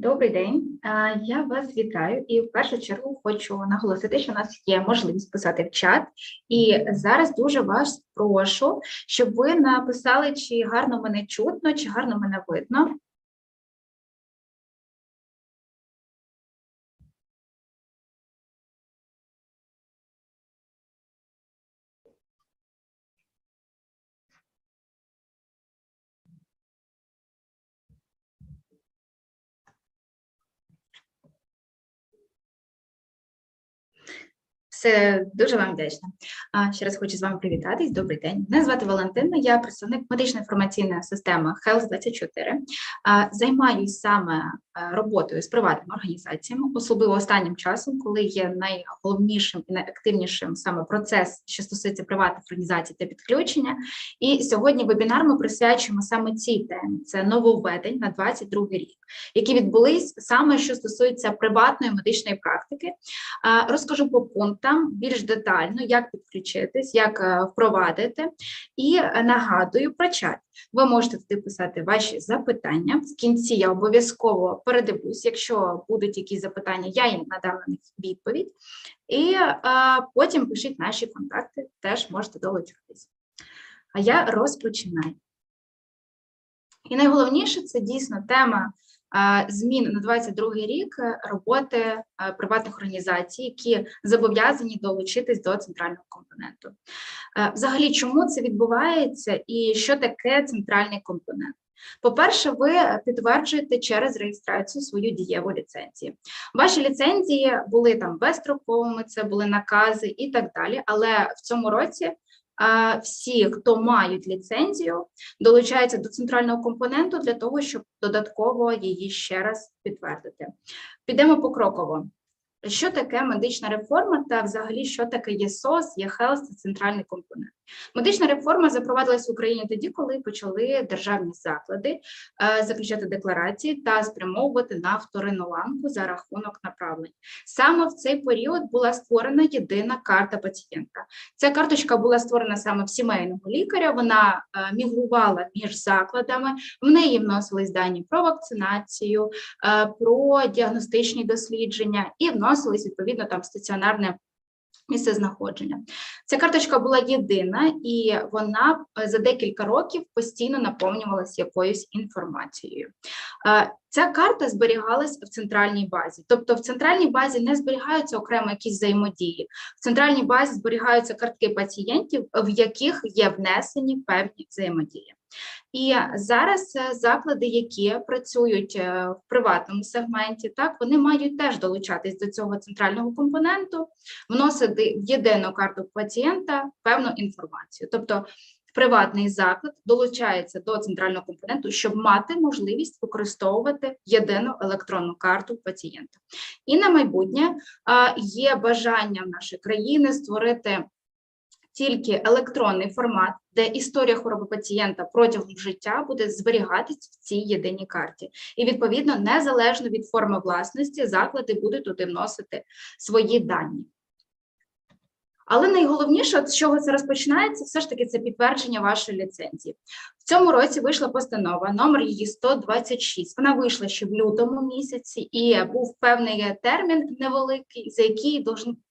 Добрий день, я вас вітаю і в першу чергу хочу наголосити, що у нас є можливість писати в чат. І зараз дуже вас прошу, щоб ви написали, чи гарно мене чутно, чи гарно мене видно. Все дуже вам вдячна. А, Ще раз хочу з вами привітатись. Добрий день. Мене звати Валентина, я представник медично-інформаційної системи Health 24 А, Займаюсь саме е, роботою з приватними організаціями, особливо останнім часом, коли є найголовнішим і найактивнішим саме процес, що стосується приватних організацій та підключення. І сьогодні вебінар ми присвячуємо саме цій темі. Це нововведень на 22 рік, які відбулись саме що стосується приватної медичної практики. Розкажу по пунктам більш детально, як підключитись, як е, впровадити, і е, нагадую про чат. Ви можете туди писати ваші запитання. В кінці я обов'язково передивлюсь, якщо будуть якісь запитання, я їм надам на них відповідь. І а, потім пишіть наші контакти, теж можете долучатись. А я розпочинаю. І найголовніше це дійсно тема змін на 22 рік е, роботи приватних організацій, які зобов'язані долучитись до центрального компоненту. Е, Взагалі, чому це відбувається і що таке центральний компонент? По-перше, ви підтверджуєте через реєстрацію свою дієву ліцензію. Ваші ліцензії були там безстроковими, це були накази і так далі. Але в цьому році всі, хто мають ліцензію, долучаються до центрального компоненту для того, щоб додатково її ще раз підтвердити. Підемо покроково. Що таке медична реформа та взагалі що таке ЄСОС, ЄХЕЛС це центральний компонент? Медична реформа запровадилась в Україні тоді, коли почали державні заклади е, заключати декларації та спрямовувати на вторинну ланку за рахунок направлень. Саме в цей період була створена єдина карта пацієнта. Ця карточка була створена саме в сімейного лікаря. Вона е, мігрувала між закладами. В неї вносились дані про вакцинацію, е, про діагностичні дослідження і вносились відповідно там стаціонарне місце знаходження. Ця карточка була єдина, і вона е, за декілька років постійно наповнювалася якоюсь інформацією. Ця карта зберігалась в центральній базі, тобто в центральній базі не зберігаються окремо якісь взаємодії. В центральній базі зберігаються картки пацієнтів, в яких є внесені певні взаємодії. І зараз е, заклади, які працюють е, в приватному сегменті, так вони мають теж долучатись до цього центрального компоненту, вносити в єдину карту пацієнта певну інформацію. Тобто приватний заклад долучається до центрального компоненту, щоб мати можливість використовувати єдину електронну карту пацієнта. І на майбутнє є бажання нашої країни створити тільки електронний формат, де історія хвороби пацієнта протягом життя буде зберігатись в цій єдиній карті. І відповідно, незалежно від форми власності, заклади будуть туди вносити свої дані. Але найголовніше, з чого це розпочинається, все ж таки це підтвердження вашої ліцензії. В цьому році вийшла постанова, номер її 126. Вона вийшла ще в лютому місяці, і був певний термін невеликий, за який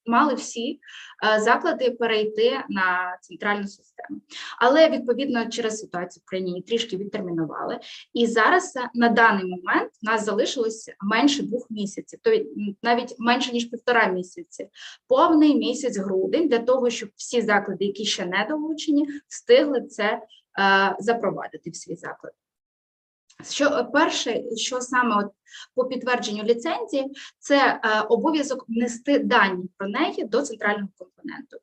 мали всі е, заклади перейти на центральну систему. Але відповідно через ситуацію в країні трішки відтермінували. І зараз е, на даний момент в нас залишилось менше двох місяців, тобто навіть менше ніж півтора місяці, повний місяць грудень для того, щоб всі заклади, які ще не долучені, встигли це е, запровадити в свій заклад. Що е, перше, що саме от по підтвердженню ліцензії, це е, обов'язок внести дані про неї до центрального компоненту.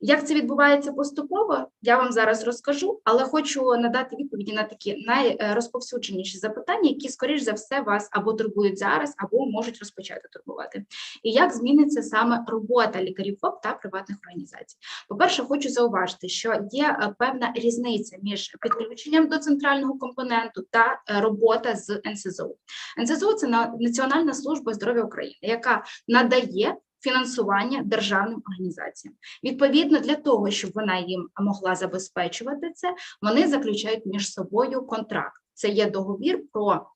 Як це відбувається поступово, я вам зараз розкажу, але хочу надати відповіді на такі найрозповсюдженіші запитання, які, скоріш за все, вас або турбують зараз, або можуть розпочати турбувати. І як зміниться саме робота лікарів ФОП та приватних організацій? По-перше, хочу зауважити, що є е, певна різниця між підключенням до центрального компоненту та е, робота з НСЗУ. НСЗУ це Національна служба здоров'я України, яка надає фінансування державним організаціям. Відповідно, для того, щоб вона їм могла забезпечувати це, вони заключають між собою контракт. Це є договір про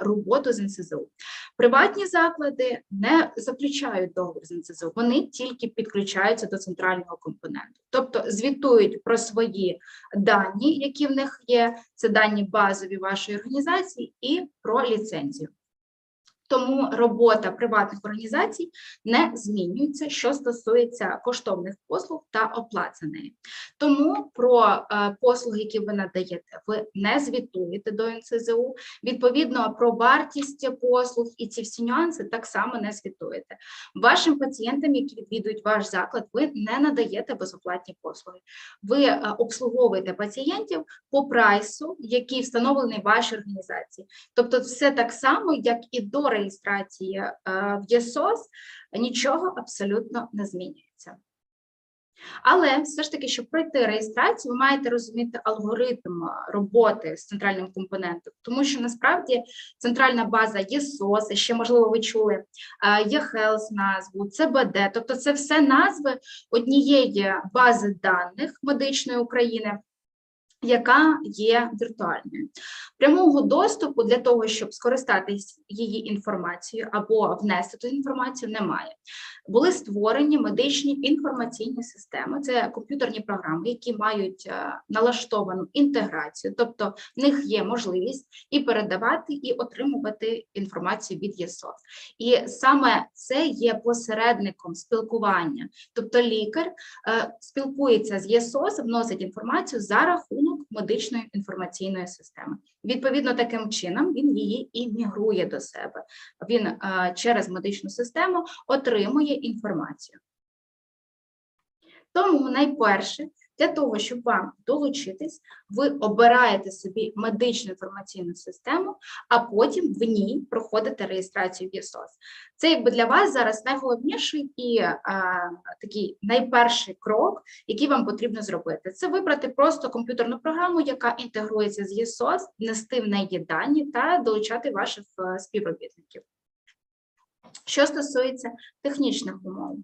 роботу з НСЗУ. Приватні заклади не заключають договір з НСЗУ, вони тільки підключаються до центрального компоненту, тобто звітують про свої дані, які в них є, це дані базові вашої організації, і про ліцензію. Тому робота приватних організацій не змінюється, що стосується коштовних послуг та оплат. Тому про е, послуги, які ви надаєте, ви не звітуєте до НСЗУ. Відповідно, про вартість послуг і ці всі нюанси так само не звітуєте. Вашим пацієнтам, які відвідують ваш заклад, ви не надаєте безоплатні послуги. Ви е, обслуговуєте пацієнтів по прайсу, який встановлений вашій організації. Тобто, все так само, як і до реєстрації е, в ЄСОС, нічого абсолютно не змінюється. Але все ж таки, щоб пройти реєстрацію, ви маєте розуміти алгоритм роботи з центральним компонентом, тому що насправді центральна база є СОС, ще можливо ви чули, е, є Health назву, ЦБД, тобто це все назви однієї бази даних медичної України. Яка є віртуальною прямого доступу для того, щоб скористатись її інформацією або внести ту інформацію, немає. Були створені медичні інформаційні системи, це комп'ютерні програми, які мають е, налаштовану інтеграцію, тобто в них є можливість і передавати, і отримувати інформацію від ЄСОС. І саме це є посередником спілкування, тобто лікар е, спілкується з ЄСОС, вносить інформацію за рахунок медичної інформаційної системи. Відповідно, таким чином він її і мігрує до себе. Він е, через медичну систему отримує інформацію. Тому найперше, для того, щоб вам долучитись, ви обираєте собі медичну інформаційну систему, а потім в ній проходите реєстрацію в ЄСОС. Це якби для вас зараз найголовніший і а, такий найперший крок, який вам потрібно зробити. Це вибрати просто комп'ютерну програму, яка інтегрується з ЄСОС, внести в неї дані та долучати ваших е, співробітників. Що стосується технічних умов.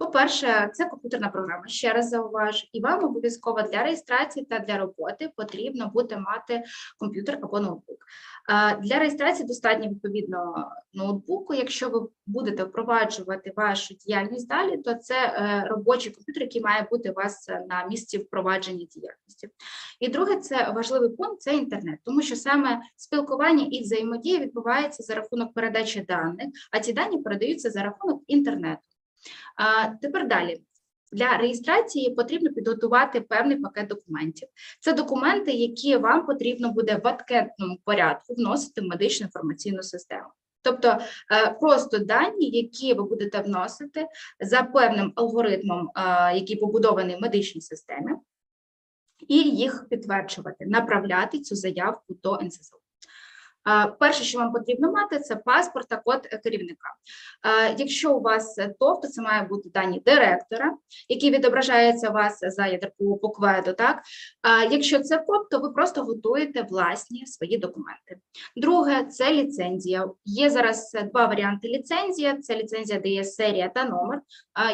По-перше, це комп'ютерна програма, ще раз зауважу, і вам обов'язково для реєстрації та для роботи потрібно буде мати комп'ютер або ноутбук. Для реєстрації достатньо відповідно ноутбуку. Якщо ви будете впроваджувати вашу діяльність далі, то це е, робочий комп'ютер, який має бути у вас на місці впровадження діяльності. І друге, це важливий пункт це інтернет, тому що саме спілкування і взаємодія відбувається за рахунок передачі даних, а ці дані передаються за рахунок інтернету. Тепер далі. Для реєстрації потрібно підготувати певний пакет документів. Це документи, які вам потрібно буде в анкетному порядку вносити в медичну інформаційну систему. Тобто е, просто дані, які ви будете вносити за певним алгоритмом, е, який побудований в медичній системі, і їх підтверджувати, направляти цю заявку до НСЗУ. Перше, що вам потрібно мати, це паспорт та код керівника. Якщо у вас ТОВ, то це має бути дані директора, який відображається у вас за ядеркову букведу. Так? Якщо це ФОП, то ви просто готуєте власні свої документи. Друге, це ліцензія. Є зараз два варіанти ліцензія: це ліцензія, де є серія та номер.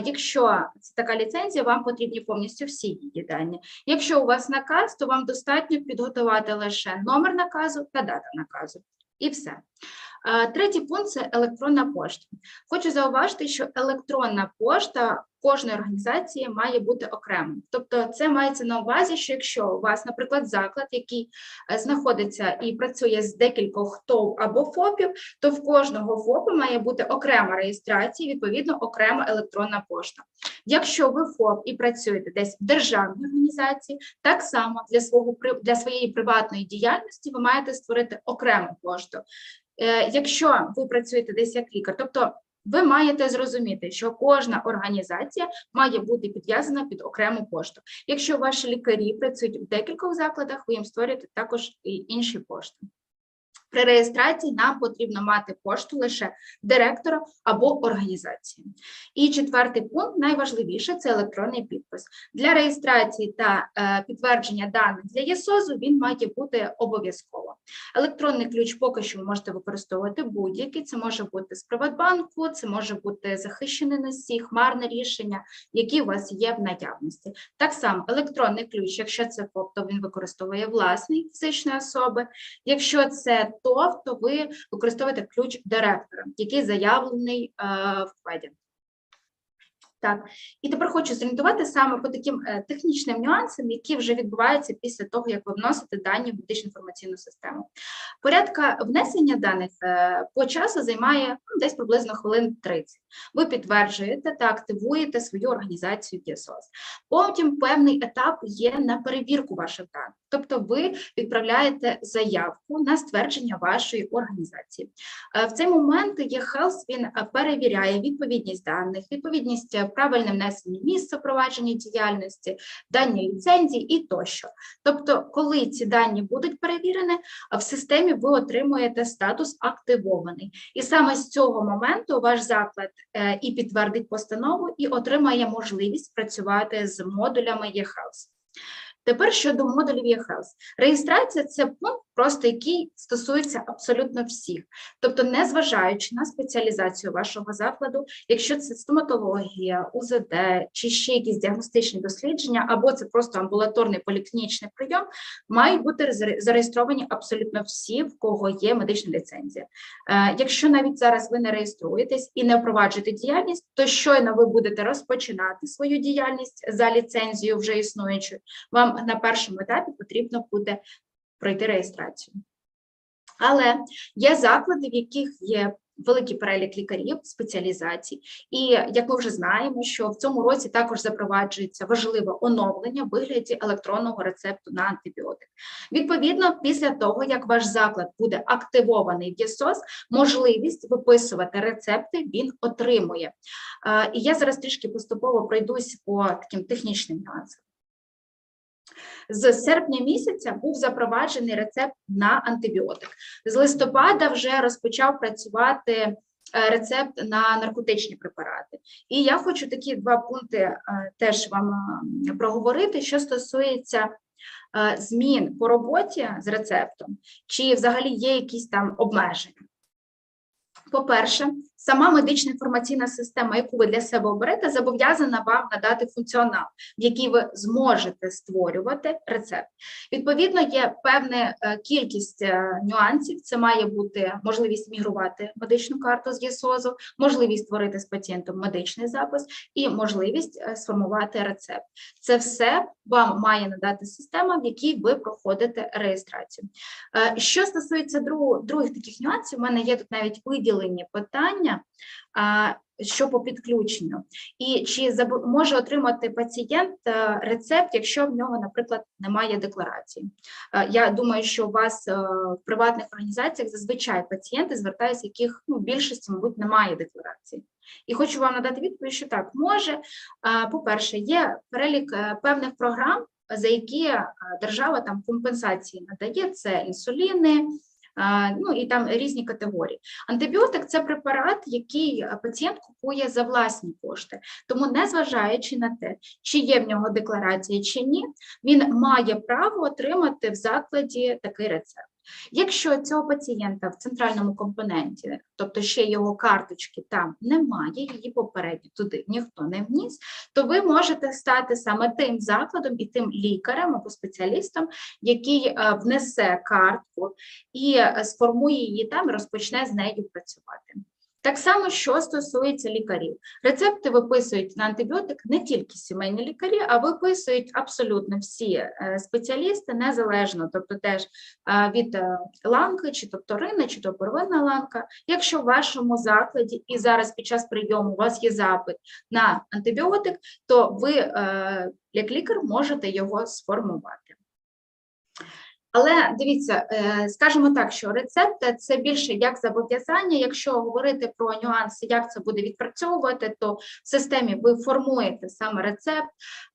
Якщо це така ліцензія, вам потрібні повністю всі її дані. Якщо у вас наказ, то вам достатньо підготувати лише номер наказу та дата наказу. І все. Третій пункт це електронна пошта. Хочу зауважити, що електронна пошта кожної організації має бути окремим. Тобто, це мається на увазі, що якщо у вас, наприклад, заклад, який е, знаходиться і працює з декількох ТОВ або ФОПів, то в кожного ФОПу має бути окрема реєстрація, відповідно, окрема електронна пошта. Якщо ви ФОП і працюєте десь в державній організації, так само для свого для своєї приватної діяльності ви маєте створити окрему пошту. Е, якщо ви працюєте десь як лікар, тобто ви маєте зрозуміти, що кожна організація має бути підв'язана під окрему пошту. Якщо ваші лікарі працюють в декількох закладах, ви їм створюєте також і інші пошти. При реєстрації нам потрібно мати пошту лише директора або організації. І четвертий пункт найважливіше це електронний підпис. Для реєстрації та е, підтвердження даних для ЄСОЗу він має бути обов'язково. Електронний ключ поки що ви можете використовувати будь-який. Це може бути з Приватбанку, це може бути захищене носій, хмарне рішення, які у вас є в наявності. Так само електронний ключ, якщо це ФОП, то він використовує власний фізичної особи. Якщо це ТОВ, то ви використовуєте ключ директора, який заявлений е, в КВЕДі. Так, і тепер хочу зорієнтувати саме по таким е, технічним нюансам, які вже відбуваються після того, як ви вносите дані в медичну інформаційну систему. Порядка внесення даних е, по часу займає ну, десь приблизно хвилин 30. Ви підтверджуєте та активуєте свою організацію ДІСОС. Потім певний етап є на перевірку ваших даних. Тобто ви відправляєте заявку на ствердження вашої організації. Е, В цей момент eHealth він е, перевіряє відповідність даних, відповідність правильне внесення місця провадження діяльності, дані ліцензії і тощо. Тобто, коли ці дані будуть перевірені, в системі ви отримуєте статус активований. І саме з цього моменту ваш заклад е, і підтвердить постанову, і отримає можливість працювати з модулями eHealth. Тепер щодо модулів eHealth. Реєстрація це пункт, просто який стосується абсолютно всіх. Тобто, незважаючи на спеціалізацію вашого закладу, якщо це стоматологія, УЗД чи ще якісь діагностичні дослідження, або це просто амбулаторний поліклінічний прийом, мають бути зареєстровані абсолютно всі, в кого є медична ліцензія. Е, Якщо навіть зараз ви не реєструєтесь і не впроваджуєте діяльність, то щойно ви будете розпочинати свою діяльність за ліцензією вже існуючою, вам на першому етапі потрібно буде пройти реєстрацію. Але є заклади, в яких є великий перелік лікарів, спеціалізацій, і як ми вже знаємо, що в цьому році також запроваджується важливе оновлення в вигляді електронного рецепту на антибіотик. Відповідно, після того як ваш заклад буде активований в ЄСОС, можливість виписувати рецепти він отримує. І я зараз трішки поступово пройдусь по таким технічним нюансам. З серпня місяця був запроваджений рецепт на антибіотик. З листопада вже розпочав працювати е, рецепт на наркотичні препарати. І я хочу такі два пункти е, теж вам е, проговорити, що стосується змін по роботі з рецептом, чи взагалі є якісь там обмеження. По-перше, сама медична інформаційна система, яку ви для себе оберете, зобов'язана вам надати функціонал, в який ви зможете створювати рецепт. Відповідно, є певна е, кількість е, нюансів. Це має бути можливість мігрувати медичну карту з ЄСОЗу, можливість створити з пацієнтом медичний запис і можливість е, сформувати рецепт. Це все вам має надати система, в якій ви проходите реєстрацію. Що стосується других таких нюансів, у мене є тут навіть виділені питання, а, що по підключенню, і чи може отримати пацієнт е, рецепт, якщо в нього, наприклад, немає декларації. Е, Я думаю, що у вас е, в приватних організаціях зазвичай пацієнти звертаються, яких ну, більшості, мабуть, немає декларації. І хочу вам надати відповідь, що так може. По-перше, є перелік певних програм, за які держава там компенсації надає. Це інсуліни, ну і там різні категорії. Антибіотик це препарат, який е, пацієнт купує за власні кошти. Тому, незважаючи на те, чи є в нього декларація чи ні, він має право отримати в закладі такий рецепт. Якщо цього пацієнта в центральному компоненті, тобто ще його карточки там немає, її попередньо туди ніхто не вніс, то ви можете стати саме тим закладом і тим лікарем або спеціалістом, який е, внесе картку і е, сформує її там і розпочне з нею працювати. Так само, що стосується лікарів. Рецепти виписують на антибіотик не тільки сімейні лікарі, а виписують абсолютно всі е, спеціалісти незалежно, тобто теж е, від е, ланки, чи то вторинна, чи то первинна ланка. Якщо в вашому закладі і зараз під час прийому у вас є запит на антибіотик, то ви як лікар можете його сформувати. Але дивіться, е, скажімо так, що рецепти це більше як зобов'язання. Якщо говорити про нюанси, як це буде відпрацьовувати, то в системі ви формуєте саме рецепт,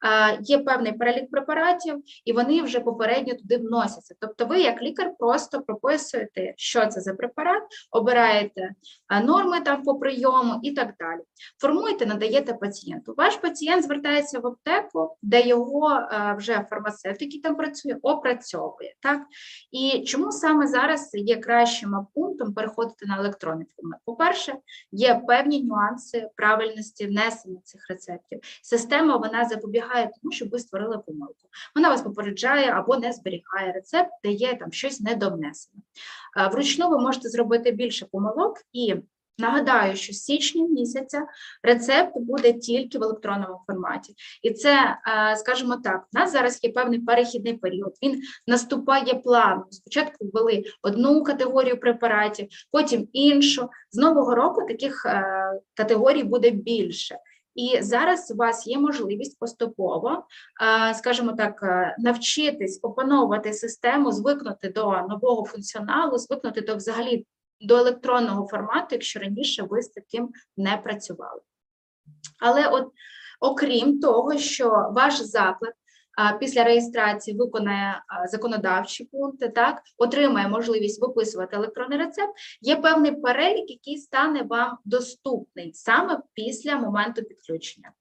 е, є певний перелік препаратів, і вони вже попередньо туди вносяться. Тобто, ви, як лікар, просто прописуєте, що це за препарат, обираєте е, норми там по прийому і так далі. Формуєте, надаєте пацієнту. Ваш пацієнт звертається в аптеку, де його е, вже фармацевт, який там працює, опрацьовує. Так? І чому саме зараз є кращим пунктом переходити на електронний формат? По-перше, є певні нюанси правильності внесення цих рецептів. Система вона запобігає тому, щоб ви створили помилку. Вона вас попереджає або не зберігає рецепт, де є там щось недовнесене. Е, Вручну ви можете зробити більше помилок і. Нагадаю, що з січня місяця рецепт буде тільки в електронному форматі, і це, е, скажімо так, у нас зараз є певний перехідний період. Він наступає плавно. Спочатку ввели одну категорію препаратів, потім іншу. З нового року таких е, категорій буде більше. І зараз у вас є можливість поступово, е, скажімо так, навчитись опановувати систему, звикнути до нового функціоналу, звикнути до взагалі до електронного формату, якщо раніше ви з таким не працювали. Але от окрім того, що ваш заклад після реєстрації виконає законодавчі пункти, так отримає можливість виписувати електронний рецепт, є певний перелік, який стане вам доступний саме після моменту підключення.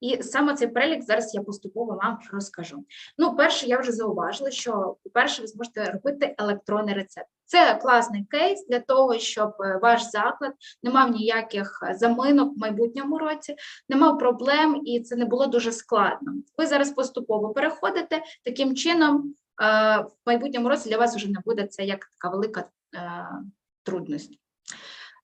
І саме цей перелік зараз я поступово вам розкажу. Ну, перше, я вже зауважила, що по-перше, ви зможете робити електронний рецепт. Це класний кейс для того, щоб е, ваш заклад не мав ніяких е, заминок в майбутньому році, не мав проблем, і це не було дуже складно. Ви зараз поступово переходите таким чином. е, В майбутньому році для вас вже не буде це як така велика трудність.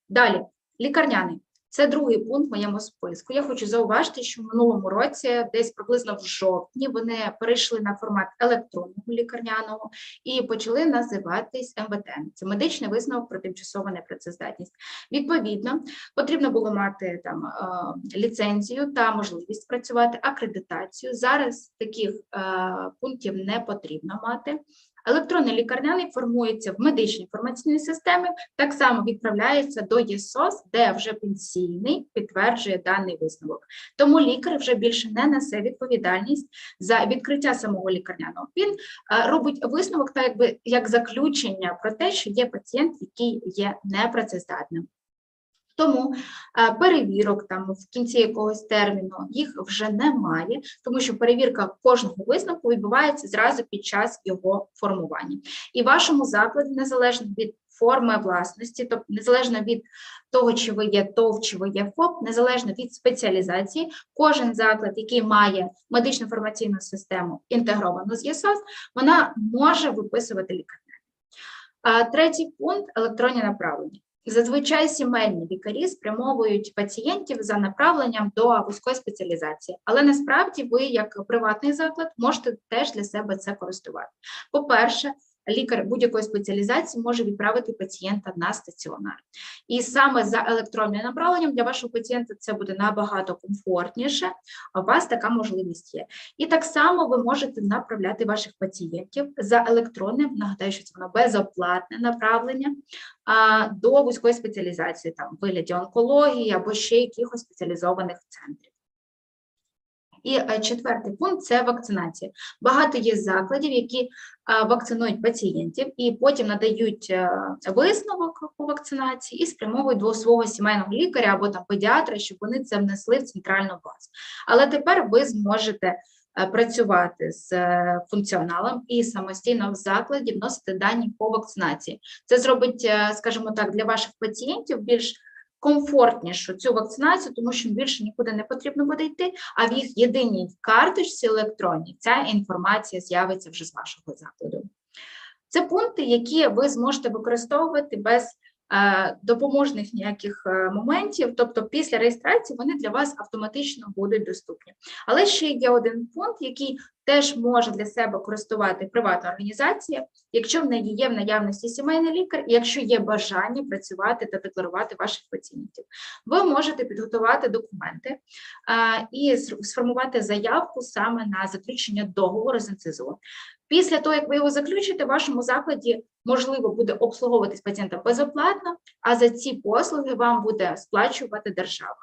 Далі, лікарняний. Це другий пункт в моєму списку. Я хочу зауважити, що в минулому році, десь приблизно в жовтні, вони перейшли на формат електронного лікарняного і почали називатись МВТ. Це медичний висновок про тимчасову непрацездатність. Відповідно, потрібно було мати там е, ліцензію та можливість працювати, акредитацію. Зараз таких е, пунктів не потрібно мати. Електронний лікарняний формується в медичній інформаційній системі, так само відправляється до ЄСОС, де вже пенсійний підтверджує даний висновок. Тому лікар вже більше не несе відповідальність за відкриття самого лікарняного. Він е, робить висновок, так якби як заключення про те, що є пацієнт, який є непрацездатним. Тому е, перевірок там в кінці якогось терміну їх вже немає, тому що перевірка кожного висновку відбувається зразу під час його формування. І вашому закладі, незалежно від форми власності, тобто незалежно від того, чи ви є ТОВ, чи ви є ФОП, незалежно від спеціалізації, кожен заклад, який має медичну інформаційну систему інтегровану з ЄСОС, вона може виписувати лікарняні. А Третій пункт електронні направлення. Зазвичай сімейні лікарі спрямовують пацієнтів за направленням до вузької спеціалізації, але насправді ви, як приватний заклад, можете теж для себе це користувати. По-перше, лікар будь-якої спеціалізації може відправити пацієнта на стаціонар. І саме за електронним направленням для вашого пацієнта це буде набагато комфортніше, а у вас така можливість є. І так само ви можете направляти ваших пацієнтів за електронним, нагадаю, що це воно безоплатне направлення до вузької спеціалізації, там в вигляді онкології або ще якихось спеціалізованих центрів. І е, четвертий пункт це вакцинація. Багато є закладів, які вакцинують пацієнтів і потім надають е, висновок по вакцинації і спрямовують до свого сімейного лікаря або там педіатра, щоб вони це внесли в центральну базу. Але тепер ви зможете е, працювати з е, функціоналом і самостійно в закладі вносити дані по вакцинації. Це зробить, е, скажімо так, для ваших пацієнтів більш комфортнішу цю вакцинацію, тому що більше нікуди не потрібно буде йти, а в їх єдиній карточці електронній ця інформація з'явиться вже з вашого закладу. Це пункти, які ви зможете використовувати без допоможних ніяких е, моментів, тобто після реєстрації вони для вас автоматично будуть доступні. Але ще є один пункт, який теж може для себе користувати приватна організація, якщо в неї є в наявності сімейний лікар, і якщо є бажання працювати та декларувати ваших пацієнтів. Ви можете підготувати документи а, і сформувати заявку саме на заключення договору з НСЗУ. Після того, як ви його заключите, в вашому закладі можливо буде обслуговуватись пацієнта безоплатно, а за ці послуги вам буде сплачувати держава.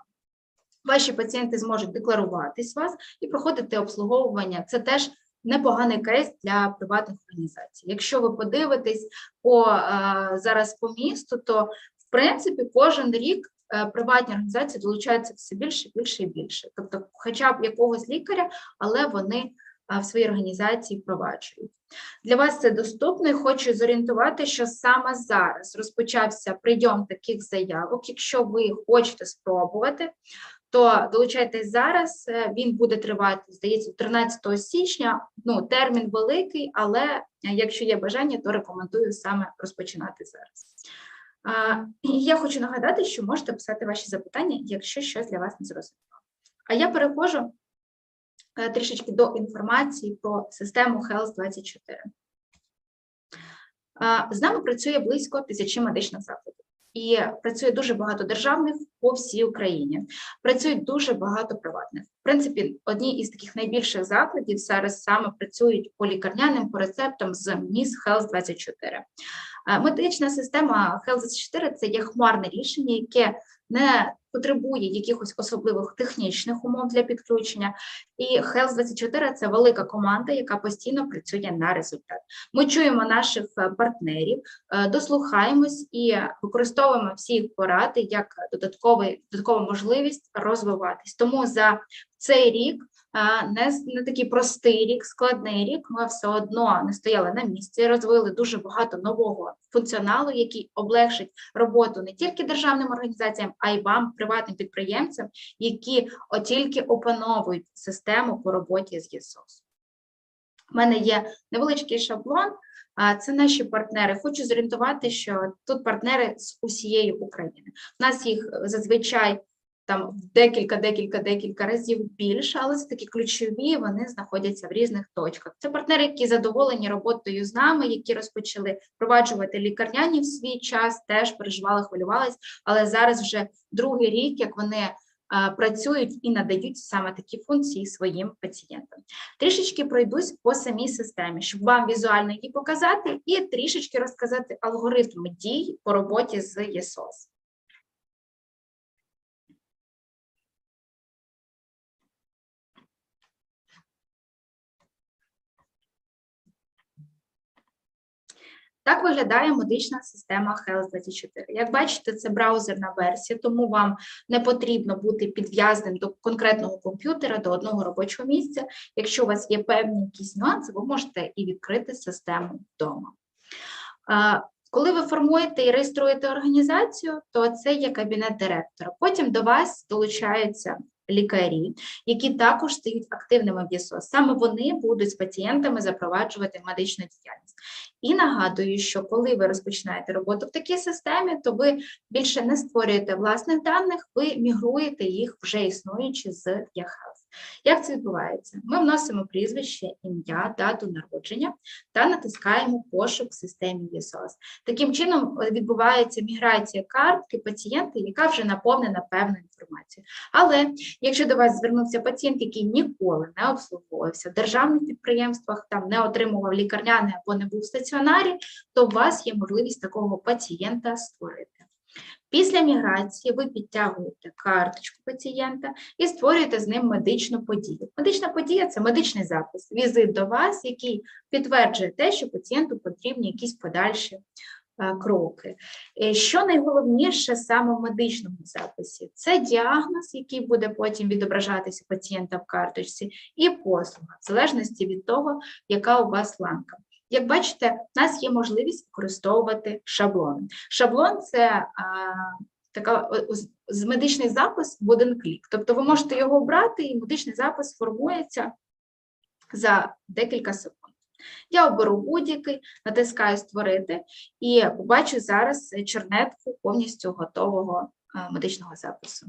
Ваші пацієнти зможуть декларуватись вас і проходити обслуговування. Це теж непоганий кейс для приватних організацій. Якщо ви подивитесь по е, зараз по місту, то в принципі кожен рік е, приватні організації долучаються все більше, більше і більше. Тобто, хоча б якогось лікаря, але вони в своїй організації впроваджують. Для вас це доступно і хочу зорієнтувати, що саме зараз розпочався прийом таких заявок. Якщо ви хочете спробувати, то долучайтесь зараз. е, Він буде тривати, здається, 13 січня. Ну, термін великий, але е, якщо є бажання, то рекомендую саме розпочинати зараз. Я хочу нагадати, що можете писати ваші запитання, якщо щось для вас не зрозуміло. А я переходжу е, трішечки до інформації про систему Health 24. А, З нами працює близько тисячі медичних закладів. І працює дуже багато державних по всій Україні. Працюють дуже багато приватних. В принципі, одні із таких найбільших закладів зараз саме працюють по лікарняним по рецептам з МІС Health 24. Е, Медична система Health 24 – це є хмарне рішення, яке не потребує якихось особливих технічних умов для підключення. І Health 24 – це велика команда, яка постійно працює на результат. Ми чуємо наших е, партнерів, е, дослухаємось і використовуємо всі їх поради як додатковий, додаткову можливість розвиватись. Тому за цей рік не, не такий простий рік, складний рік. Ми все одно не стояли на місці, розвили дуже багато нового функціоналу, який облегшить роботу не тільки державним організаціям, а й вам, приватним підприємцям, які тільки опановують систему по роботі з ЄСОС. У мене є невеличкий шаблон. Це наші партнери. Хочу зорієнтувати, що тут партнери з усієї України. У нас їх зазвичай там декілька, декілька, декілька разів більше, але це такі ключові, вони знаходяться в різних точках. Це партнери, які задоволені роботою з нами, які розпочали впроваджувати лікарняні в свій час, теж переживали, хвилювались, але зараз вже другий рік, як вони а, працюють і надають саме такі функції своїм пацієнтам. Трішечки пройдусь по самій системі, щоб вам візуально її показати, і трішечки розказати алгоритм дій по роботі з ЄСОС. Так виглядає медична система Health 24. Як бачите, це браузерна версія, тому вам не потрібно бути підв'язаним до конкретного комп'ютера, до одного робочого місця. Якщо у вас є певні якісь нюанси, ви можете і відкрити систему вдома. Коли ви формуєте і реєструєте організацію, то це є кабінет директора. Потім до вас долучаються лікарі, які також стають активними в ЄСО. Саме вони будуть з пацієнтами запроваджувати медичну діяльність. І нагадую, що коли ви розпочинаєте роботу в такій системі, то ви більше не створюєте власних даних, ви мігруєте їх вже існуючи з ЯХЕЛС. Як це відбувається? Ми вносимо прізвище, ім'я, дату народження та натискаємо пошук в системі ЄСОС. Таким чином е, відбувається міграція картки пацієнта, яка вже наповнена певною інформацією. Але якщо до вас звернувся пацієнт, який ніколи не обслуговувався в державних підприємствах, там не отримував лікарняне або не був в стаціонарі, то у вас є можливість такого пацієнта створити. Після міграції ви підтягуєте карточку пацієнта і створюєте з ним медичну подію. Медична подія це медичний запис, візит до вас, який підтверджує те, що пацієнту потрібні якісь подальші е, кроки. Е, Що найголовніше саме в медичному записі? Це діагноз, який буде потім відображатися пацієнта в карточці, і послуга, в залежності від того, яка у вас ланка. Як бачите, в нас є можливість використовувати шаблони. Шаблон це а, така з- медичний запис в один клік. Тобто ви можете його обрати, і медичний запис формується за декілька секунд. Я оберу будь-який, натискаю створити і побачу зараз чернетку повністю готового е, медичного запису.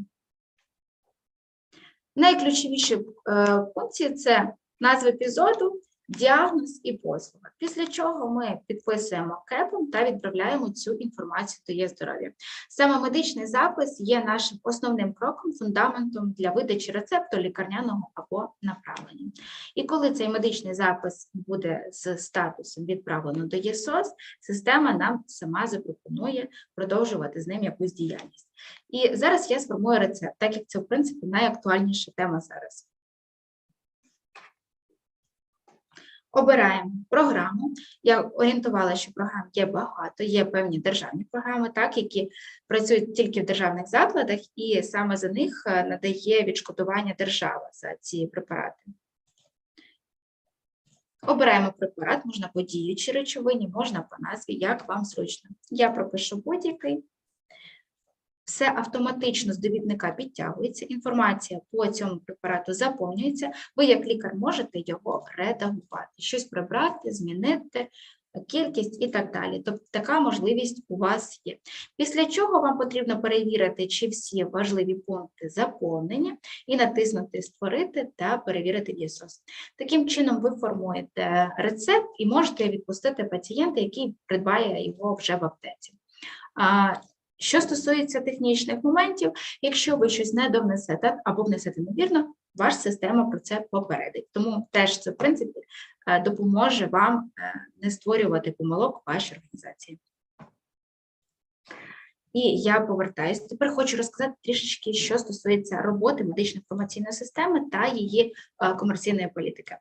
Найключовіші е, функції це назва епізоду, діагноз і послуга. Після чого ми підписуємо кепом та відправляємо цю інформацію до є здоров'я. Саме медичний запис є нашим основним кроком, фундаментом для видачі рецепту лікарняного або направлення. І коли цей медичний запис буде з статусом відправлено до ЄСОС, система нам сама запропонує продовжувати з ним якусь діяльність. І зараз я сформую рецепт, так як це, в принципі, найактуальніша тема зараз. Обираємо програму. Я орієнтувала, що програм є багато, є певні державні програми, так, які працюють тільки в державних закладах, і саме за них е, надає відшкодування держава за ці препарати. Обираємо препарат, можна по діючій речовині, можна по назві, як вам зручно. Я пропишу будь-який. Все автоматично з довідника підтягується, інформація по цьому препарату заповнюється. Ви, як лікар, можете його редагувати, щось прибрати, змінити, кількість і так далі. Тобто така можливість у вас є. Після чого вам потрібно перевірити, чи всі важливі пункти заповнені, і натиснути Створити та перевірити дієсос. Таким чином, ви формуєте рецепт і можете відпустити пацієнта, який придбає його вже в аптеці. Що стосується технічних моментів, якщо ви щось не довнесете або внесете невірно, ваша система про це попередить. Тому теж це, в принципі, е, допоможе вам е, не створювати помилок в вашій організації. І я повертаюсь. Тепер хочу розказати трішечки, що стосується роботи медично-інформаційної системи та її е, комерційної політики.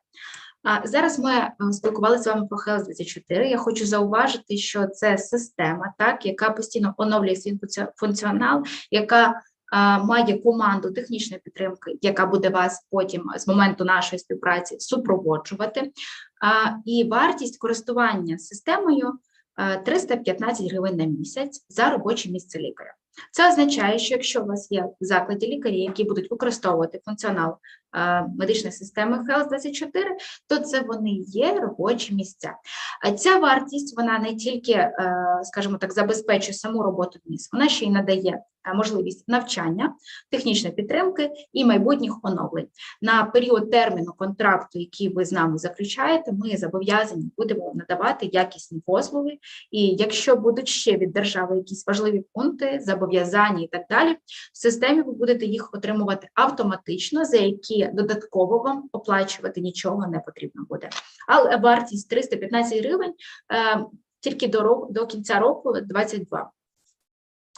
Зараз ми е, спілкувалися з вами про Health 24. Я хочу зауважити, що це система, так, яка постійно оновлює свій функціонал, яка а, має команду технічної підтримки, яка буде вас потім з моменту нашої співпраці супроводжувати. А, І вартість користування системою е, 315 гривень на місяць за робоче місце лікаря. Це означає, що якщо у вас є в закладі лікарі, які будуть використовувати функціонал е, медичної системи Health 24, то це вони є робочі місця. А Ця вартість вона не тільки, е, скажімо так, забезпечує саму роботу місць, вона ще й надає е, можливість навчання, технічної підтримки і майбутніх оновлень. На період терміну контракту, який ви з нами заключаєте, ми зобов'язані будемо надавати якісні послуги. І якщо будуть ще від держави якісь важливі пункти, зобов'язання і так далі, в системі ви будете їх отримувати автоматично, за які додатково вам оплачувати нічого не потрібно буде. Але вартість 315 гривень е, тільки до до кінця року 22.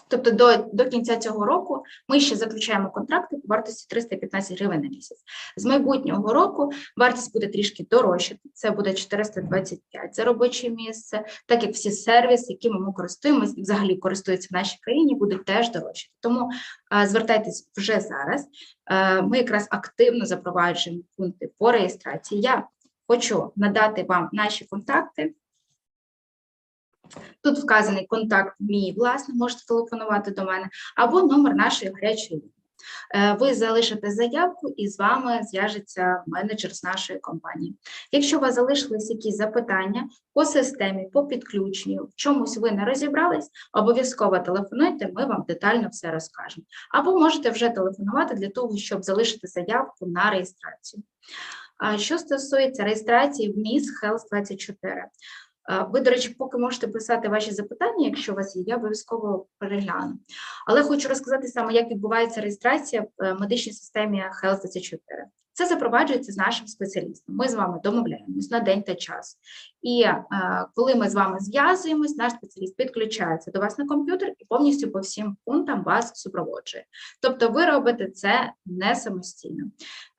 Тобто до, до кінця цього року ми ще заключаємо контракти по вартості 315 гривень на місяць. З майбутнього року вартість буде трішки дорожчати, це буде 425 за робоче місце, так як всі сервіси, якими ми користуємося і взагалі користуються в нашій країні, будуть теж дорожчати. Тому а, звертайтесь вже зараз. Е, Ми якраз активно запроваджуємо пункти по реєстрації. Я хочу надати вам наші контакти. Тут вказаний контакт мій власний, можете телефонувати до мене, або номер нашої гарячої лінії. Е, Ви залишите заявку і з вами зв'яжеться менеджер з нашої компанії. Якщо у вас залишились якісь запитання по системі, по підключенню, в чомусь ви не розібрались, обов'язково телефонуйте, ми вам детально все розкажемо. Або можете вже телефонувати для того, щоб залишити заявку на реєстрацію. Що стосується реєстрації в МІС Health 24, а, Ви, до речі, поки можете писати ваші запитання, якщо у вас є, я обов'язково перегляну. Але хочу розказати саме, як відбувається реєстрація в е, медичній системі Health 24. Це запроваджується з нашим спеціалістом. Ми з вами домовляємось на день та час. І е, коли ми з вами зв'язуємось, наш спеціаліст підключається до вас на комп'ютер і повністю по всім пунктам вас супроводжує. Тобто ви робите це не самостійно.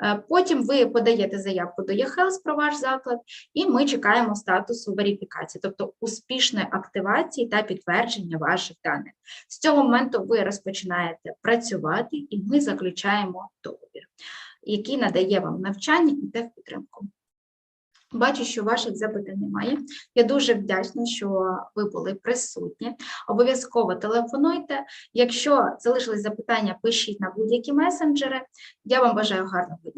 Е, потім ви подаєте заявку до eHealth про ваш заклад, і ми чекаємо статусу верифікації, тобто успішної активації та підтвердження ваших даних. З цього моменту ви розпочинаєте працювати, і ми заключаємо договір, який надає вам навчання і техпідтримку. Бачу, що ваших запитань немає. Я дуже вдячна, що ви були присутні. Обов'язково телефонуйте. Якщо залишились запитання, пишіть на будь-які месенджери. Я вам бажаю гарного дня.